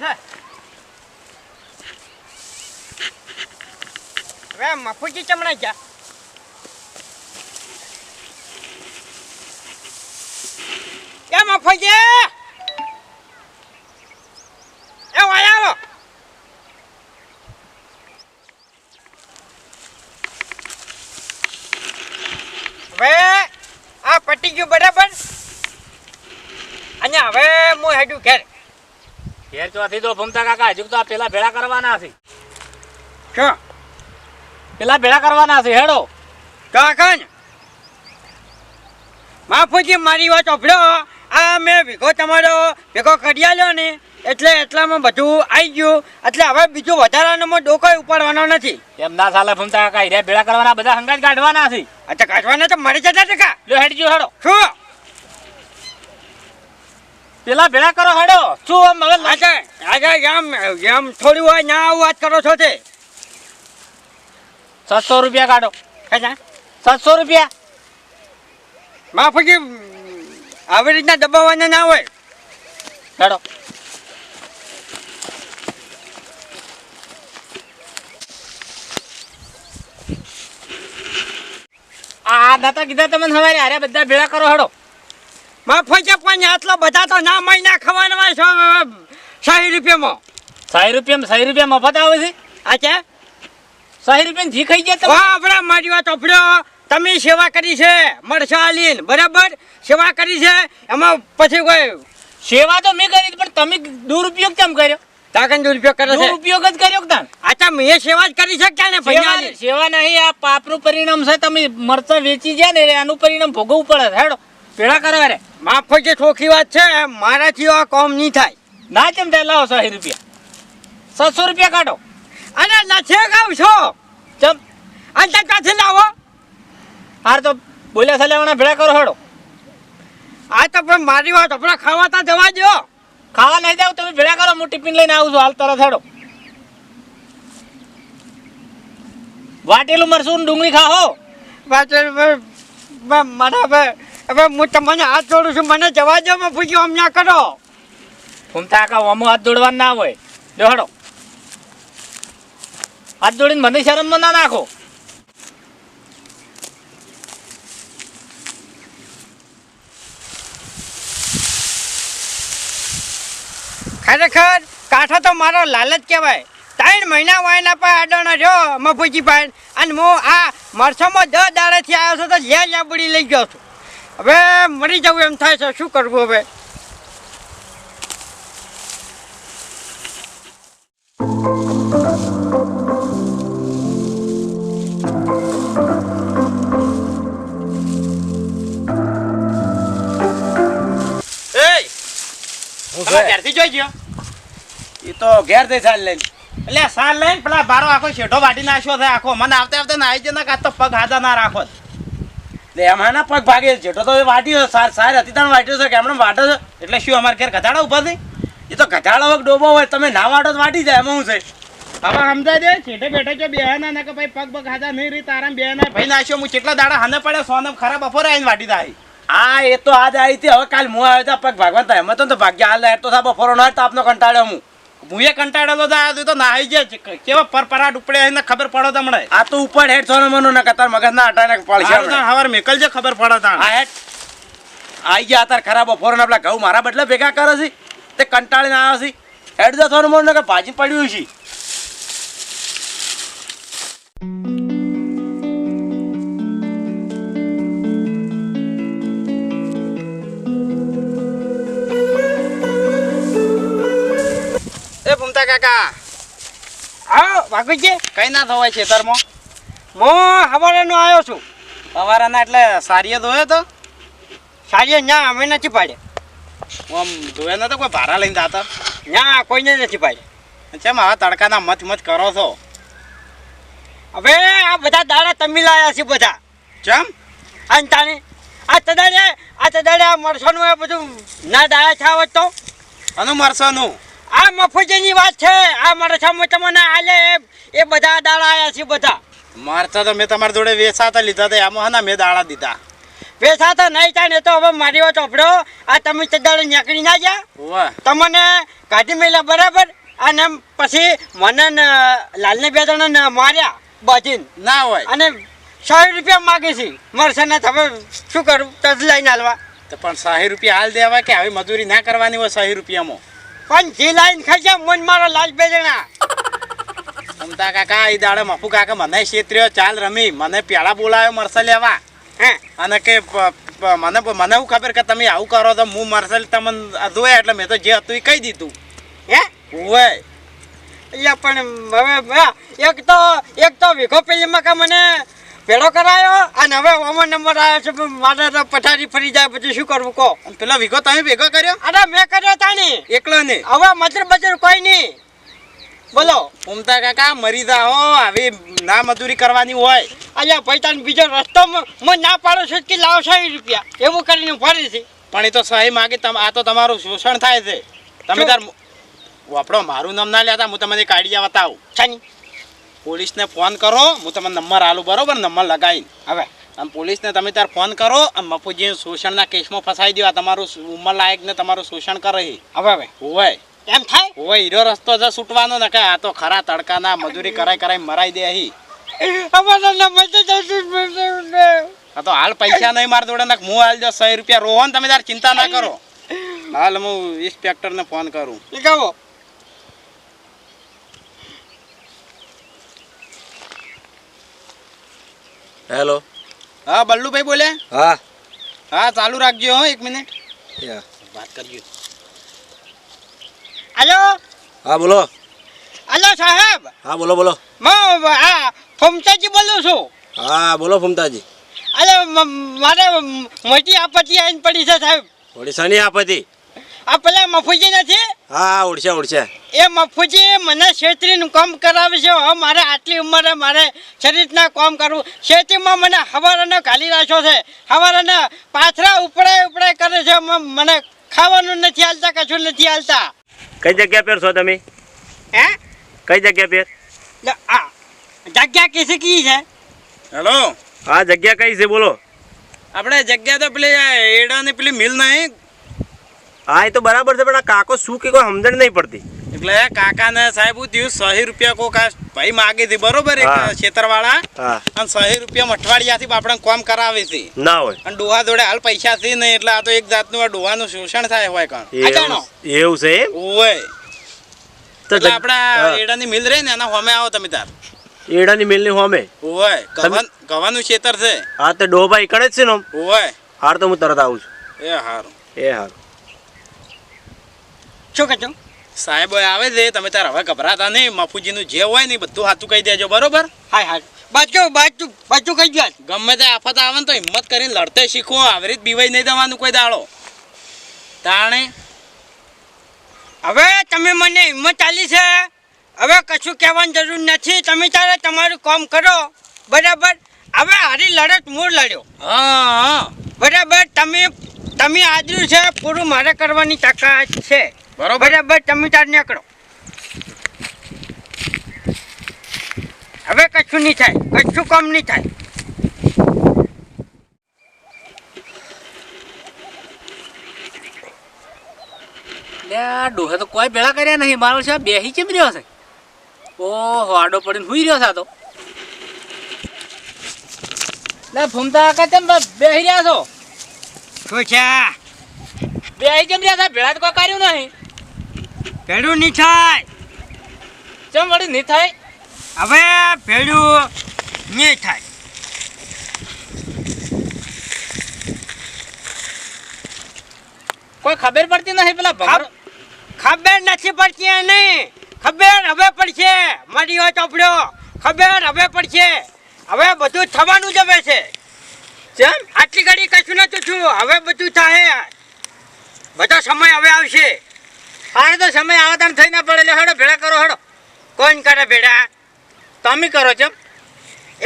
છે. મફુજી ચમડા ગયા એ મફુજી એ વાય આવો. હવે આ પટી ગયું બરાબર? અને હવે હું હેડું ઘેર. ઘેર ચોથી તો ભમતા કાકા હજુ તો આ પેલા ભેળા કરવાના છે. શું પેલા ભેળા કરવાના છે હેડો. કાકન? માફુજી મારી વાત ઓફડો આ મેં ભેગો તમારો ભેગો કરી આલ્યો ને એટલે એટલામાં બધું આવી ગયું. એટલે હવે બીજું વધારાનો ડોકો ઉપાડવાનો નથી. એમ ના ચાલે ભમતા કાકા હીરા ભેળા કરવાના બધા હંગાજ કાઢવાના છે. અચ્છા કાઢવાના તો મરી જતા ટકા લો હેડજો હેડો. શું? પેલા ભેળા કરો હાડો. શું આમ હવે આજે આજે એમ એમ થોડી હોય ના આવું વાત કરો છો તે. સાતસો રૂપિયા કાઢો. કાકા સાતસો રૂપિયા? માફુજી આવી રીતના દબાવવાના ના હોય. કાઢો. આ દાતા કીધા તમને સવારે હારે બધા ભેળા કરો હેડો. માફુજી પણ આટલો બધા તો ના મહિના ખવાના છો સાહી રૂપિયામાં. સાહી રૂપિયા સાહી રૂપિયા મફત આવે છે? અચ્છા સાઠ રૂપિયા જી ખાઈ ગયા હા આપણા મારી વાત ઓફળો તમે સેવા કરી છે મળશા આલીન બરાબર? સેવા કરી છે એમાં પછી કોઈ સેવા તો મેં કરી પણ તમે દુરુપયોગ કેમ કર્યો? તાકન દુરુપયોગ કરે છે. દુરુપયોગ જ કર્યો તાન આચા મેં સેવા જ કરી છે ક્યાં ને ભૈયા સેવા નહીં આ પાપનું પરિણામ છે તમે મરચા વેચી ગયા ને એનું પરિણામ ભોગવવું પડે હેડો. પેલા કરો રે. માફ કરજે ચોખ્ખી વાત છે મારાથી આ કોમ નહીં થાય. ના કેમ થાય? લાવો સો રૂપિયા. સાતસો રૂપિયા કાઢો. અને નથી ગાવ છો. ચમ. અને ક્યાંથી લાવો? હાર તો બોલ્યા સાલે હમણાં ભેળા કરો હેડો. આ તો પણ મારી વાત આપણા ખાવાતા જવા દો ખાવા નહીં જાવ તમે ભેળા કરો હું ટિફિન લઈને આવું છું હાલ તરત હેડો. વાટેલું મરસું ડુંગળી ખાઓ. વાટેલું મારા હવે હું તમને હાથ જોડું છું મને જવા દો મેં પૂછ્યું આમ ના કરો. ફૂમતા કા ઓમો હાથ જોડવા ના હોય. દોડો હાથ જોડીને મને શરમમાં ના નાખો. ખરેખર કાંઠો તો મારો લાલચ કહેવાય. ત્રણ મહિના વાયના પર આડોનો રહ્યો મફુજી ભાઈ અને હું આ મરસોમાં દસ દાડેથી આવ્યો છું તો લે બુડી લઈ ગયો છું. હવે મરી જવું એમ થાય છે. શું કરવું હવે? એ ઘેરથી જોઈ ગયો? એ તો ઘેર થઈ ચાલ લઈને. એટલે સાલ લઈને પેલા બારો આખો શેઠો વાટી નાખ્યો થાય આખો મને આવતે આવતા નાઈ જ ના કાં તો પગ હાથા ના રાખો. એમાં ના પગ ભાગે જેટો તો એ વાટ્યો સાર સાર હતી તાણ વાટ્યો છે કે એમણે વાટો છે? એટલે શું અમારે ઘેર ઘટાડા ઊભા થઈ એ તો ઘટાડો વખત ડોબો હોય તમે ના વાટો તો વાટી જાય એમાં શું છે? હવે સમજાય દે છેટે બેઠે જો બે ના કે ભાઈ પગ પગ હાજા નહીં રહી તારા બે ના ભાઈ નાશ્યો હું કેટલા દાડા હાને પડે સોનમ ખરાબ બપોરે આવીને વાટી થાય હા એ તો આજ આવી હતી હવે કાલ હું આવ્યો તો પગ ભાગવાન થાય એમાં તો ભાગ્ય હાલ તો થા બફોરો ના તાપનો કંટાળ્યો હું. હું એ કંટાળેલો તો આ તો નાહી જાય કેવા પરપરા ઉપડે એને ખબર પડો તમને? આ તો ઉપર હેઠ સોનો મનો ના કતાર મગજ ના હટાને પડશે. હવાર મેકલ ખબર પડે તા આ હેઠ આઈ ગયા તાર ખરાબ બફોરો ના પેલા ઘઉં મારા બદલે ભેગા કરે છે? તે કંટાળીને આવ્યો છે. હેડ તો સોનો મનો કે ભાજી પડ્યું છે. ભૂમતા કાકા? આવો વાઘુજી. કઈ ના થવાય ખેતરમાં? હું હવારેનો આવ્યો છું. સવારના એટલે સારીએ ધોયો તો? સારીએ ના અમે નથી પાડે હું આમ ધોયા નતો કોઈ ભારા લઈને જાતા? ના કોઈને નથી પાડે ચેમ આ તડકાના મત મત કરો છો? હવે આ બધા દાડા તમે લાયા છે બધા. ચમ અને તાણે આ તદાડે આ તદાડે આ મરસાનું આ બધું ના દાયા થાવત તો? અનુ મરસોનું? આ મફુજીની વાત છે. આ મરસામાં તમને આલે એ- બધા દાડા આયા છે બધા. મારતા તો મેં તમારા જોડે વેસાતા લીધા હતા એમાં હા મેં દાડા દીધા. પૈસા તો નહીં થાય ને તો હવે મારી વાત ચોપડો આ તમે ચડાડે નીકળી ના ગયા? તમને કાઢી મેલા બરાબર? અને પછી મને લાલને બે જણાને માર્યા બાજીને. ના હોય. અને સો રૂપિયા માગે છે. મળશે ને તમે શું કરું? તજ લઈને હાલવા. તો પણ સાહી રૂપિયા હાલ દેવા કે હવે મજૂરી ના કરવાની હોય સાહી રૂપિયામાં? પણ જે લાઈન ખાઈ મન મારો લાલ બે જણા તમતા કાકા એ દાડે મફુ કાકા મને છેતર્યો ચાલ રમી. મને પેલા બોલાયો મરસા લેવા. હે? અને કે મને મને એવું ખબર કે તમે આવું કરો તો હું મરસલ તમને જોયા એટલે મેં તો જે હતું એ કહી દીધું. હે? હોય અહીંયા પણ હવે એક તો એક તો વીઘો પેલીમાં કે મને ભેળો કરાયો અને હવે ઓમો નંબર આવ્યો છે મારે તો પથારી ફરી જાય પછી શું કરવું કહો. પેલો વીઘો તમે ભેગો કર્યો? અરે મેં કર્યો તાણી. એકલો ને? હવે મજર બજર કોઈ નહીં. બોલો. ઉમતા કાકા મરી જા હો આવી ના મજૂરી કરવાની હોય. અહીંયા ભાઈ તાન બીજો રસ્તો મ- હું ના પાડું છું કે લાવો સો રૂપિયા. એવું કરીને ફરીથી પણ એ તો સહી માગે આ તો તમારું શોષણ થાય છે. તમે? તાર વાપરો મારું નામ ના લેતા હું તમને કાઢિયા બતાવું છાની. પોલીસને ફોન કરો હું તમને નંબર આલું બરોબર? નંબર લગાવીને. હવે અને પોલીસને તમે તાર ફોન કરો અને મફુજી શોષણના કેસમાં ફસાઈ દો તમારું ઉંમર લાયકને તમારું શોષણ કરે હવે હવે હોય. એમ થાય? હોય હીરો રસ્તો જ છૂટવાનો ને કે આ તો ખરા તડકાના મજૂરી કરાય કરાય મરાઈ દે અહીં તો હાલ પૈસા નહીં માર જોડે ને હું હાલ દો સો રૂપિયા રોહન તમે તાર ચિંતા ના કરો. હાલ હું ઇન્સ્પેક્ટરને ફોન કરું. કહો. હેલો હા બલ્લુભાઈ બોલે? હા. હા ચાલુ રાખજો હો એક મિનિટ. વાત કરજો. હલો? હા બોલો. હલો સાહેબ? હા બોલો બોલો. હા ફમતાજી બોલું છું. હા બોલો ફમતાજી. અરે મારે મોટી આપત્તિ આવીને પડી છે સાહેબ. ઓડિશાની આપતી આ પેલા મફુજી નથી હા ઉડશે ઉડશે. એ મફુજી મને શેત્રીનું કામ કરાવે છે. હવે મારે આટલી ઉંમરે મારે શરીરના કામ કરવું. શેતીમાં મને હવારાને ઘાલી રાખ્યો છે. હવારાને પાથરા ઉપડાય ઉપડાય કરે છે. મને ખાવાનું નથી હાલતા કશું નથી હાલતા. કઈ જગ્યા પર છો તમે? હે? કઈ જગ્યા પર? જગ્યા કેસી કી છે? હેલો? હા જગ્યા કઈ છે બોલો. આપણે જગ્યા તો પેલી એડાની પેલી મિલ નહીં હા એ તો બરાબર છે પણ આ કાકો શું કે કોઈ સમજણ નહીં પડતી. એટલે કાકાને સાહેબ હું થયું સહી રૂપિયા કોક આ ભાઈ માગી હતી બરોબર. ખેતરવાળા. અને સહી રૂપિયા અઠવાડિયાથી આપણે કોમ કરાવે છે ના હોય. અને ડોહા જોડે હાલ પૈસા થી નહીં એટલે આ તો એક જાતનું આ ડોહાનું શોષણ થાય હોય કાં એવું છે ઓય એટલે આપણા. એડાની મિલ રહી ને એના હોમે આવો તમે તાર. એડાની મિલની હોમે? ઓય ગવન ગવાનું ખેતર છે. હા તો ડોભાઈ ભાઈ જ છે ને? ઓય હાર તો હું તરત આવું છું. એ હારું. એ હાર. શું કહેતું સાહેબ આવે છે. તમે તાર હવે ગભરાતા નહીં. મફુજીનું જે હોય ને બધું સાચું કહી દેજો બરોબર? હાય હા બાજુ બાજુ બાજુ કહી ગયો ગમે તે આફત આવે ને તો હિંમત કરીને લડતે શીખો. આવી રીત બીવાઈ નહીં દેવાનું કોઈ દાડો. તાણે? હવે તમે મને હિંમત આલી છે. હવે કશું કહેવાની જરૂર નથી. તમે તારે તમારું કામ કરો. બરાબર? હવે હારી લડત મૂળ લડ્યો. હા હા. બરાબર? તમે તમે આદર્યું છે. પૂરું મારે કરવાની તાકાત છે. બરોબર? તમે તાર નીકળો. હવે કશું નહીં થાય કશું કામ નહીં થાય. ડોહે તો કોઈ ભેળા કર્યા નહીં મારો છે બેહી કેમ રહ્યો છે? ઓહો આડો પડીને હુઈ રહ્યો છે આ તો. લે ફૂમતા કા તેમ બેહી રહ્યા છો? શું છે? બેહી કેમ રહ્યા છે? ભેળા તો કોઈ કર્યું નહીં. ભેડું નહીં થાય. ચમ વળી નહીં થાય? હવે ભેડું નહીં થાય. કોઈ ખબર પડતી નથી પેલા ભમર ખબર નથી પડતી નહીં. ખબર હવે પડશે. મારી હોય ચોપડ્યો ખબર હવે પડશે. હવે બધું થવાનું જ હવે છે. ચમ? આટલી ઘડી કશું નતું છું હવે બધું થાય. બધો સમય હવે આવશે. હારે તો સમય આવતા થઈ ના પડે એટલે હડો ભેળા કરો હડો. કોણ કરે ભેડા તમે કરો છો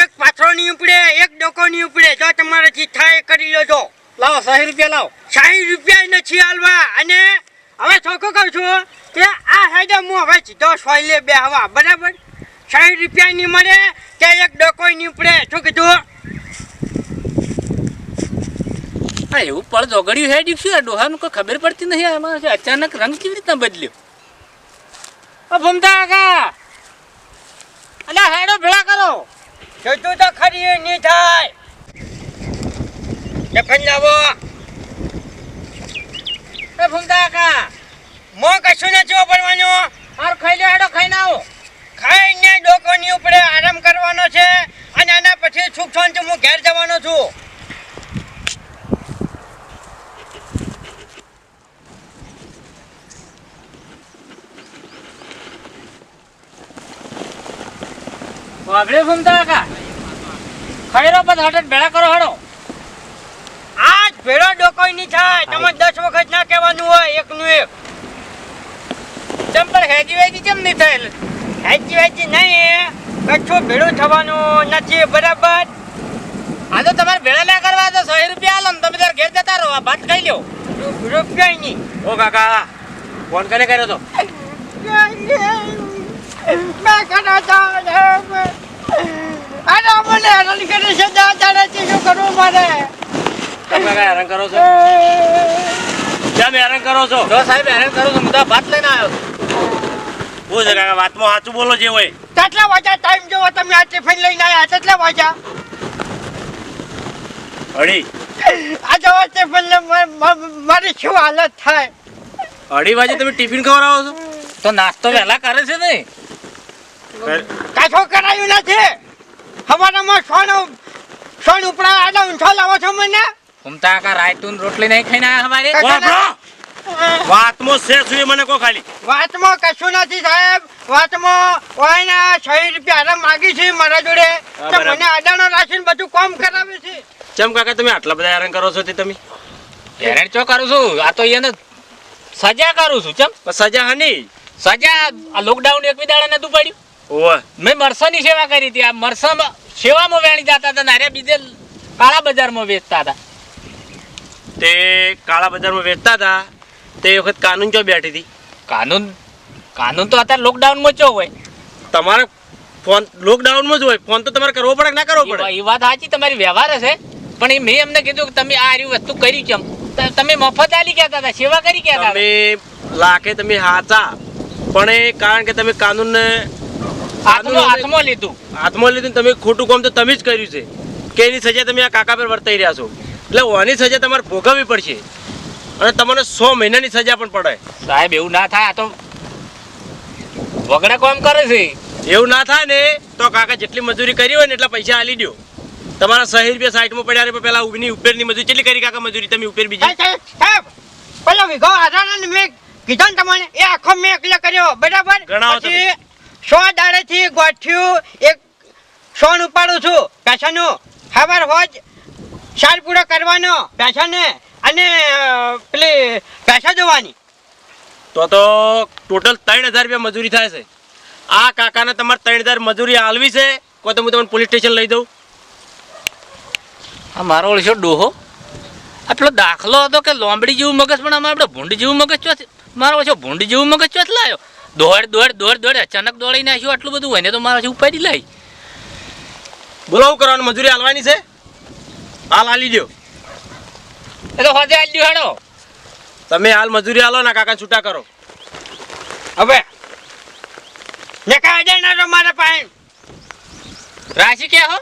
એક પાથરો નહીં ઉપડે એક ડોકો નહીં ઉપડે. જો તમારે થાય એ કરી લેજો. લાવો સાહી રૂપિયા લાવો. સાઠ રૂપિયા નથી હાલવા. અને હવે ચોખ્ખું કહું છું કે આ સાઈડે હું હવે સીધો સોયલે બે હવા બરાબર? સાઠ રૂપિયા નહીં મળે કે એક ડોકો નહીં ઉપડે? શું કીધું? હા એવું પળ જોગડ્યું હે શું આ ડોહાનું કોઈ ખબર પડતી નહીં આમાં અચાનક રંગ કેવી રીતના બદલ્યો? ઓ ભૂમતા કાકા અલ્યા હેડો ભેળા કરો. જોતું તો ખરી નહીં થાય. જખન લાવો. એ ભૂમતા કાકા મો કશું નથી વાપરવાનું. મારું ખાઈ લો હેડો ખાઈને આવો. ખાઈને ડોકોની ઉપરે આરામ કરવાનો છે. અને એના પછી સુખ છોન હું ઘેર જવાનો છું. વાબડે ભૂમતા કા ખૈરો રહ્યો પછી ભેળા કરો હડો. આજ ભેળો ડોકોઈ નહીં થાય. તમે દસ વખત ના કહેવાનું હોય એકનું એક. ચમ પણ હેજી વેજી કેમ નહીં થાય? હેજી વેજી નહીં. કશું ભેળું થવાનું નથી બરાબર? આ તો તમારે ભેળા ના કરવા તો સો રૂપિયા આલો ને તમે તાર ઘેર જતા રહો આ ભાત ખાઈ લ્યો. રૂપિયા નહીં. ઓ કાકા ફોન કરે કર્યો તો? મેં કના જાવ અરે મને હેરાન કરે છે દાદા શું કરવું મારે? તમે કાકા હેરાન કરો છો? કેમ હેરાન કરો છો? જો સાહેબ હેરાન કરો છો બધા ભાત લઈને આવ્યો બહુ શું છે કાકા વાતમાં સાચું બોલો જે હોય. કેટલા વાગ્યા ટાઈમ જોવો તમે? આ ટિફિન લઈને આવ્યા કેટલા વાગ્યા? અઢી આ જવા ટિફિન મારી શું હાલત થાય? અઢી વાગે તમે ટિફિન ખવડાવો છો? તો નાસ્તો વહેલા કરે છે ને કાછો કરાયું નથી હવાનામાં સોન સોન ઉપડા આડા ઊંઠો લાવો છો મને? ઉમતા કા રાયતું રોટલી નહીં ખાઈને વાપરો વાતમાં છે શું મને કો ખાલી. વાતમાં કશું નથી સાહેબ. વાતમાં વાયના છ રૂપિયા આરામ માગી છે મારા જોડે. તો. મને આડાનો રાખીને બધું કામ કરાવે છે. ચમ કાકા તમે આટલા બધા હેરાન કરો છો તે તમે? હેરાન ચો કરું છું? આ તો એને સજા કરું છું ચમ. સજા હની? સજા આ લોકડાઉન એક દાડા નતું પડ્યું મેં મરસાની સેવા કરી હતી. આ મરસામાં સેવામાં વેણી જતા હતા નારે બીજે કાળા બજારમાં વેચતા હતા. તે કાળા બજારમાં વેચતા હતા. તે વખત કાનૂન ચો બેઠી હતી? કાનૂન? કાનૂન તો અત્યારે લોકડાઉનમાં ચો હોય. તમારે ફોન લોકડાઉનમાં જ હોય. ફોન તો તમારે કરવો પડે ના કરવો પડે? એ વાત સાચી તમારી વ્યવહાર હશે. પણ એ મેં એમને કીધું કે તમે આ રહ્યું વસ્તુ કરી કેમ? તમે મફત આલી કહેતા હતા સેવા કરી કહેતા હતા. તમે લાખે તમે હાચા પણ એ કારણ કે તમે કાનૂનને હાથમાં હાથમાં લીધું. હાથમાં લીધું તમે ખોટું કામ તો તમે જ કર્યું છે. કે એની સજા તમે આ કાકા પર વર્તાઈ રહ્યા છો. એટલે ઓની સજા તમારે ભોગવવી પડશે. અને તમને સો મહિનાની સજા પણ પડે સાહેબ એવું ના થાય. આ તો વગડા કામ કરે છે. એવું ના થાય ને તો કાકા જેટલી મજૂરી કરી હોય ને એટલા પૈસા આલી દો તમારા સહી રૂપિયા સાઈડમાં પડ્યા રે પેલા ઉભીની ઉપરની મજૂરી. કેટલી કરી કાકા મજૂરી? તમે ઉપર બીજી. સાહેબ, સાહેબ, પેલો વિઘો આધારાને મેં કીધો ને તમને એ આખો મેં એકલા કર્યો બરાબર. પછી સો દાડેથી ગોઠ્યું એક સોન ઉપાડું છું પૈસાનું ખબર હોજ સાર પૂરો કરવાનો પૈસાને અને પેલી પૈસા જોવાની. તો તો ટોટલ ત્રણ હજાર રૂપિયા મજૂરી થાય છે. આ કાકાને તમારે ત્રણ હજાર મજૂરી આલવી છે કોઈ તો હું તમને પોલીસ સ્ટેશન લઈ દઉં આ મારો ઓળશો ડોહો. આટલો દાખલો હતો કે લોંબડી જેવું મગજ પણ આમાં આપણે ભૂંડ જેવું મગજ ચોથ મારો ઓછો ભૂંડ જેવું મગજ ચોથ લાયો? દોડ દોડ દોડ દોડ. અચાનક દોડી નાખ્યું આટલું બધું હોય ને તો મારાથી ઉપાડી લઈ બોલો કરવાનું? મજૂરી હાલવાની છે? હાલ હાલી દો એ તો હોજે આલ્યું હેડો. તમે હાલ મજૂરી હાલો ને કાકા છૂટા કરો. હવે. ને કાંઈ ના તો મારા પાસે. રાશી કે હો?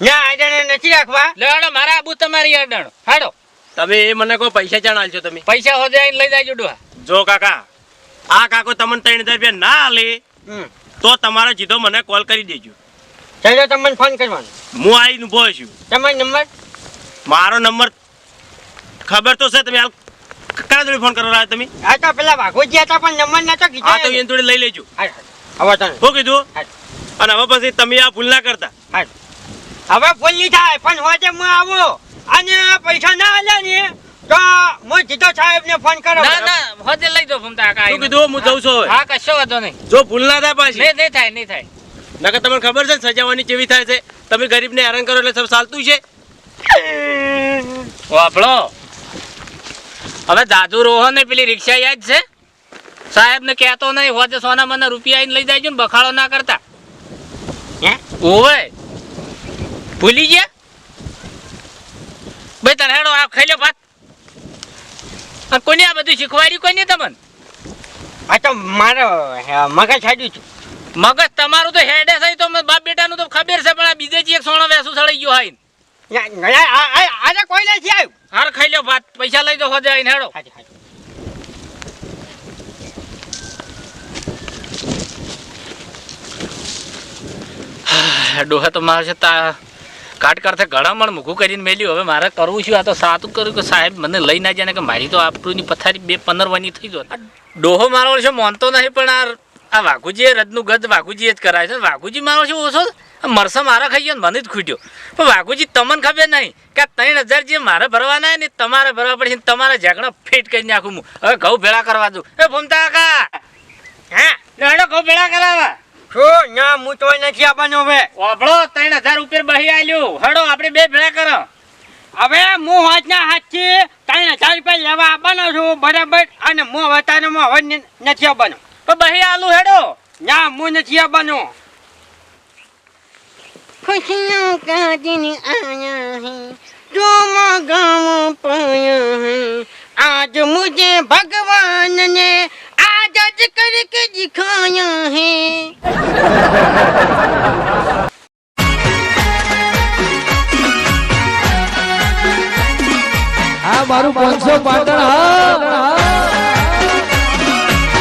ના આઈડને નથી રાખવા. લે હેડો મારા આબુ તમારી અડાણો હેડો. તમે એ મને કહો પૈસા ચાણ આલશો તમે. પૈસા હોજે લઈ જાજો ડોહા. જો કાકા આ કાકો તમને ત્રણ હજાર રૂપિયા ના આલે તો તમારે જીધો મને કોલ કરી દેજો. ચાલો તમને ફોન કરવાનો. હું આવીને ઊભો છું. તમારો નંબર મારો નંબર ખબર તો છે તમે હાલ કયા જોડે ફોન કરો રહ્યા તમે? આ તો પેલા વાઘોજી હતા પણ નંબર નતો કીધો હા તો એની. જોડે લઈ લેજો. હવે તને શું કીધું. અને હવે પછી તમે આ ભૂલ ના કરતા. હવે ભૂલ નહીં થાય પણ હોજે હું આવો. અને પૈસા ના આલ્યા ને. તો સાહેબ ને ફોન કરો. ના ના હોજે લઈ દો ફમતા કાકા શું કીધું? હું જઉં છું હા કશો વાંધો નહીં. જો ભૂલ ના થાય પાછી. નહીં નહીં થાય નહીં થાય. નકર તમને ખબર છે ને સજાવાની કેવી થાય છે? તમે ગરીબને હેરાન કરો એટલે સબ ચાલતું છે. વાપડો હવે દાદુ રોહો ને પેલી રિક્ષા યાદ છે? સાહેબ ને કહેતો નહીં હોજે સોના મને રૂપિયા આવીને લઈ જાય ને બખાડો ના કરતા. હે? ઓવે. ભૂલી ગયા? ભાઈ તને હેડો આ ખાઈ લો ભાત. આ કોને આ બધું શીખવાડ્યું કોને તમને? આ તો મારો મગજ હાડ્યું છું. મગજ તમારું તો હેડે છે તો બાપ બેટાનું તો ખબર છે પણ આ બીજે જ એક સોણો વેસું સળી ગયો હાઈ યા- યા- આ- આ- આજે કોઈ લઈ આવ્યું. હાર ખાઈ લો ભાત પૈસા લઈ દો હોજે આવીને હેડો. ડોહા તો મારે છે તા કાટ કરતે ગળામણ મૂકું કરીને મેલ્યું. હવે મારે કરવું છું આ તો સાતું કર્યું કે સાહેબ, મને લઈ ના જાય કે મારી તો આપણું પથારી બે પંદર વાની થઈ ગયો. ડોહો મારો છે, માનતો નહીં, પણ આ આ વાઘુજીએ રજનું ગદ વાઘુજીએ જ કરાય છે. વાઘુજી મારો છે, ઓછો મરસા મારા ખાઈ ગયો મને જ ખૂટ્યો. પણ વાઘુજી તમને ખબર નહીં કે આ ત્રણ હજાર જે મારે ભરવાના ને તમારે ભરવા પડશે તમારા ઝાકડા ફિટ કરી નાખું હું. હવે ઘઉં ભેળા કરવા દઉં. એ ભમતા કાકા! હા? ઘઉં ભેળા કરાવવા. શું? ના હું તો નથી આપવાનો હવે. ઓભળો ત્રણ હજાર ઉપર બહી આલ્યું. હડો આપણે બે ભેળા કરો. હવે હું આજના હાથથી ત્રણ હજાર રૂપિયા લેવા આવવાનો છું બરાબર? અને હું વતારોમાં હવે નથી આવવાનો તો બહી આલું હેડો. ના હું નથી આવવાનો ખુશીઓ કાઢીન આયા હે જો મગમ પાયા હે. આજ મુજે ભગવાન ને जज करके दिखाया है हाँ मारू पाँच सौ